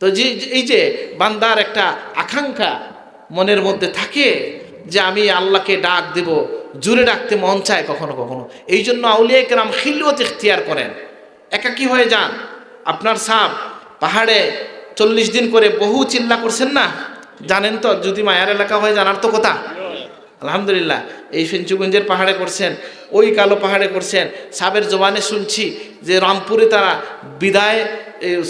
তো যে এই যে বান্দার একটা আকাঙ্ক্ষা মনের মধ্যে থাকে যে আমি আল্লাহকে ডাক দেব জুড়ে ডাকতে মন চায় কখনো কখনো। এই জন্য আউলিয়া কেরাম খিলওয়াত ইখতিয়ার করেন। একাকি হয়ে যান। আপনার সাপ পাহাড়ে চল্লিশ দিন করে বহু চিল্লা করছেন না? জানেন তো, যদি মায়ার এলাকা হয়ে জানার তো কথা। আলহামদুলিল্লাহ, এই ফেঞ্চুগঞ্জের পাহাড়ে করছেন, ওই কালো পাহাড়ে করছেন। সাবের জবানে শুনছি যে রামপুরে তারা বিদায়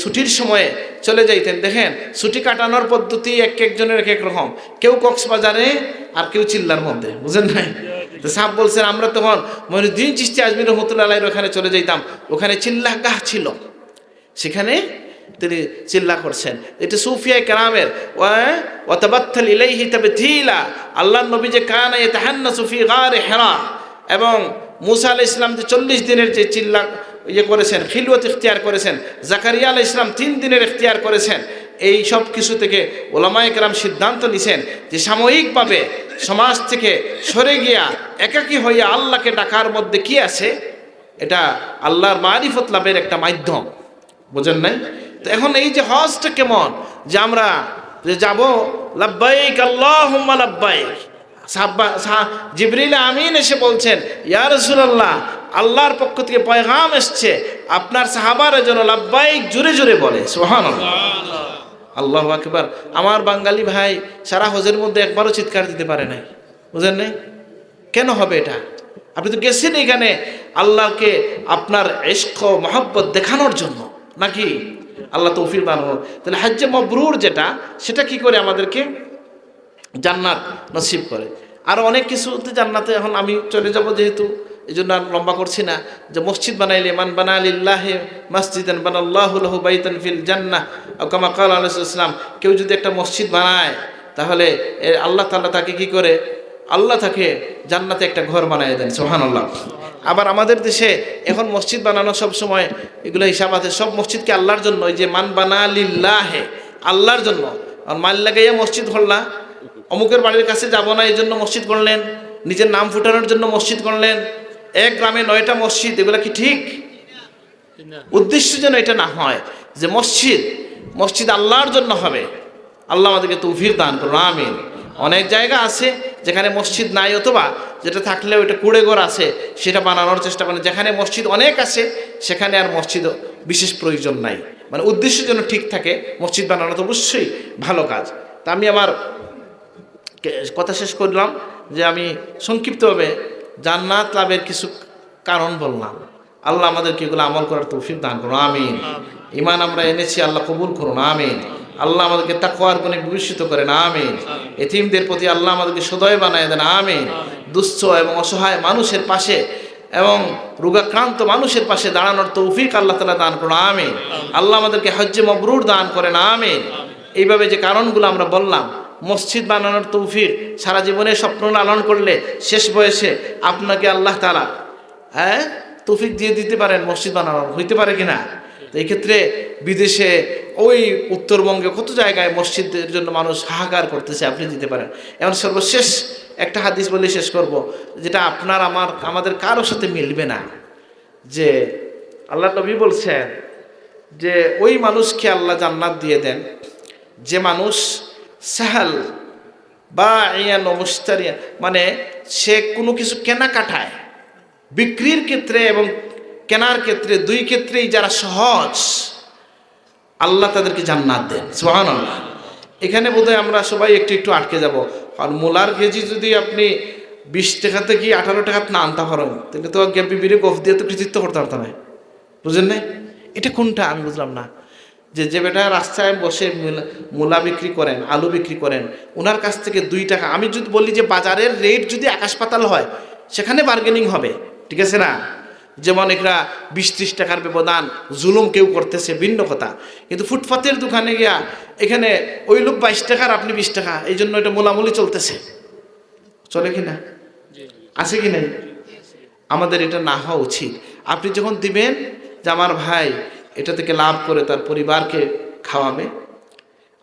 ছুটির সময়ে চলে যাইতেন। দেখেন, ছুটি কাটানোর পদ্ধতি এক একজনের এক এক রকম। কেউ কক্সবাজারে আর কেউ চিল্লার মধ্যে, বুঝেন নাই? সাপ বলছেন, আমরা তখন মহিনুদ্দিন চিস্তি আজমির রহমতুল্লাহ ওখানে চলে যাইতাম। ওখানে চিল্লা গাহ ছিল। সেখানে তিনি চিল্লা করছেন। এটা সুফিয়া কেরামের ওয়াতাবাত্তাল ইলাইহি তাবথিলা আল্লাহর নবী যে কান কানা সুফি গারে হেরা। এবং মুসা আলাইহিস ইসলাম যে চল্লিশ দিনের যে চিল্লা ইয়ে করেছেন, খিলওয়াত ইখতিয়ার করেছেন, জাকারিয়া আলাইহিস ইসলাম তিন দিনের ইখতিয়ার করেছেন। এই সব কিছু থেকে ওলামায়ে কেরাম সিদ্ধান্ত নিছেন যে সাময়িকভাবে সমাজ থেকে সরে গিয়া একাকী হইয়া আল্লাহকে ডাকার মধ্যে কি আছে? এটা আল্লাহর মারিফত লাভের একটা মাধ্যম। বোঝেন নাই? তো এখন এই যে হজটা কেমন? যে আমরা যে যাব, লাব্বাইক আল্লাহুম্মা লাব্বাইক। জিবরিল আমিন এসে বলছেন, ইয়া রাসূলুল্লাহ আল্লাহর পক্ষ থেকে পয়গাম এসছে। আপনার সাহাবারা যেন লাব্বাইক জুড়ে জুড়ে বলে। সুবহানাল্লাহ। আল্লাহ আকবার। আমার বাঙালি ভাই সারা হজের মধ্যে একবারও চিৎকার দিতে পারে নাই। বুঝেন নাই? কেন হবে এটা? আপনি তো গেছেন এখানে আল্লাহকে আপনার এশক মহব্বত দেখানোর জন্য। নাকি? আল্লাহ দান হোক। তাহলে হাজ্জে মবরুর যেটা, সেটা কি করে আমাদেরকে জান্নাত নসিব করে? আরও অনেক কিছুতে জান্নাতে এখন আমি চলে যাব যেহেতু। এই জন্য আর লম্বা করছি না। যে মসজিদ বানাইলে, মান বানা আলিল্লাহে মসজিদান বানাল্লাহুল্লাহু বাইতান ফিল জান্নাহ। ও কামা কাল আলাইসাল্লাম কেউ যদি একটা মসজিদ বানায়, তাহলে আল্লাহ তাল্লাহ তাকে কি করে? আল্লাহ তাকে জান্নাতে একটা ঘর বানায় দেন। সোহান আল্লাহ আবার আমাদের দেশে এখন মসজিদ বানানো সব সময়, এগুলো হিসাব আছে, সব মসজিদকে আল্লাহর জন্য যে মান বানা লিল্লাহে আল্লাহর জন্য। আর মাল লাগাইয়া মসজিদ করলা অমুকের বাড়ির কাছে যাব না এই জন্য মসজিদ করলেন নিজের নাম ফুটানোর জন্য মসজিদ করলেন এক গ্রামে নয়টা মসজিদ, এগুলো কি ঠিক? উদ্দেশ্য যেন এটা না হয় যে মসজিদ মসজিদ আল্লাহর জন্য হবে। আল্লাহ আমাদেরকে তৌফিক দান করুন, আমিন। অনেক জায়গা আছে যেখানে মসজিদ নাই অথবা যেটা থাকলেও এটা কুড়ে ঘর আছে, সেটা বানানোর চেষ্টা করেন। যেখানে মসজিদ অনেক আছে, সেখানে আর মসজিদ বিশেষ প্রয়োজন নাই। মানে উদ্দেশ্য যেন ঠিক থাকে, মসজিদ বানানো তো অবশ্যই ভালো কাজ। তা আমি আমার কথা শেষ করলাম যে আমি সংক্ষিপ্তভাবে জান্নাত লাভের কিছু কারণ বললাম। আল্লাহ আমাদেরকে এগুলো আমল করার তৌফিক দান করুন আমিন। ইমান আমরা এনেছি আল্লাহ কবুল করুন আমিন। আল্লাহ আমাদেরকে তাকওয়ার গুণে বিভূষিত করেন আমিন। এতিমদের প্রতি আল্লাহ আমাদেরকে সদয় বানায় দেন আমিন। দুস্থ এবং অসহায় মানুষের পাশে এবং রোগাক্রান্ত মানুষের পাশে দাঁড়ানোর তৌফিক আল্লাহ তালা দান করুন আমিন। আল্লাহ আমাদেরকে হজ্জে মবরুর দান করেন আমিন। এইভাবে যে কারণগুলো আমরা বললাম মসজিদ বানানোর তৌফিক সারা জীবনে স্বপ্ন লালন করলে শেষ বয়সে আপনাকে আল্লাহ তালা হ্যাঁ তৌফিক দিয়ে দিতে পারেন মসজিদ বানানোর হইতে পারে কিনা? তো এই ক্ষেত্রে বিদেশে ওই উত্তরবঙ্গে কত জায়গায় মসজিদের জন্য মানুষ হাহাকার করতেছে আপনি দিতে পারেন। এমন সর্বশেষ একটা হাদিস বলে শেষ করব, যেটা আপনার, আমার, আমাদের কারোর সাথে মিলবে না। যে আল্লাহ নবী বলছেন যে ওই মানুষকে আল্লাহ জান্নাত দিয়ে দেন। যে মানুষ সাহাল বা ইয়ান মুস্তারিয়ান মানে সে কোনো কিছু কেনাকাটায় বিক্রির ক্ষেত্রে এবং কেনার ক্ষেত্রে দুই ক্ষেত্রেই যারা সহজ, আল্লাহ তাদেরকে জান্নাত দেন। সোহান আল্লাহ এখানে বোধহয় আমরা সবাই একটু একটু আটকে যাব। আর মূলার কেজি যদি আপনি বিশ টাকা থেকে আঠারো টাকা না আনতে পারেন, তাহলে তো বিবিরে গফ দিয়ে তো কৃতিত্ব করতে পারতাম না। বুঝলেন নাই? এটা কোনটা? আমি বুঝলাম না। যে যে বেটা রাস্তায় বসে মূলা- বিক্রি করেন আলু বিক্রি করেন ওনার কাছ থেকে দুই টাকা। আমি যদি বলি যে বাজারের রেট যদি আকাশ পাতাল হয় সেখানে বার্গেনিং হবে ঠিক আছে না? যেমন এরা বিশ ত্রিশ টাকার ব্যবধান জুলুম কেউ করতেছে ভিন্ন কথা। কিন্তু ফুটপাতের দোকানে গিয়া এখানে ওই লোক বাইশ টাকার আপনি বিশ টাকা এই জন্য এটা মোলামুলি চলতেছে। চলে কি না? আছে কি নাই? আমাদের এটা না হওয়া উচিত। আপনি যখন দিবেন যে আমার ভাই এটা থেকে লাভ করে তার পরিবারকে খাওয়াবে।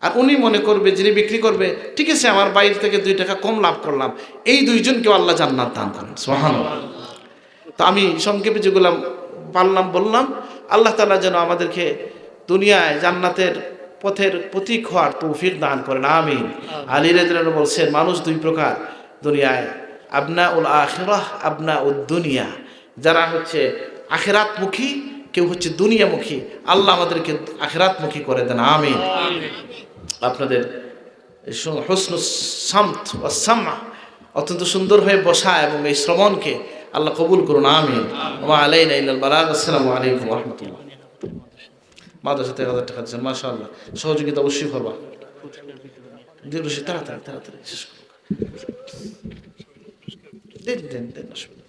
আর উনি মনে করবে যিনি বিক্রি করবে ঠিক আছে আমার বাইরে থেকে দুই টাকা কম লাভ করলাম। এই দুইজনকেও আল্লাহ জান্নাত দান করেন সোহান তো আমি সংক্ষেপে যেগুলো পারলাম বললাম আল্লাহ তালা যেন আমাদেরকে দুনিয়ায় জান্নাতের পথের প্রতীক হওয়ার তৌফিক দান করেন আমিন। আলী রেদরান বলছেন মানুষ দুই প্রকার দুনিয়ায় আবনা উল আখিরাহ আবনা উদ দুনিয়া। যারা হচ্ছে আখেরাতমুখী কেউ হচ্ছে দুনিয়ামুখী, আল্লাহ আমাদেরকে আখেরাতমুখী করে দেন আমি আপনাদের হসন সামত অত্যন্ত সুন্দর হয়ে বসা এবং এই শ্রবণকে আল্লাহ কবুল করুন আমি হাজার টাকা সহযোগিতা তাড়াতাড়ি তাড়াতাড়ি, শেষ করো। দেন দেন দেন অসুবিধা।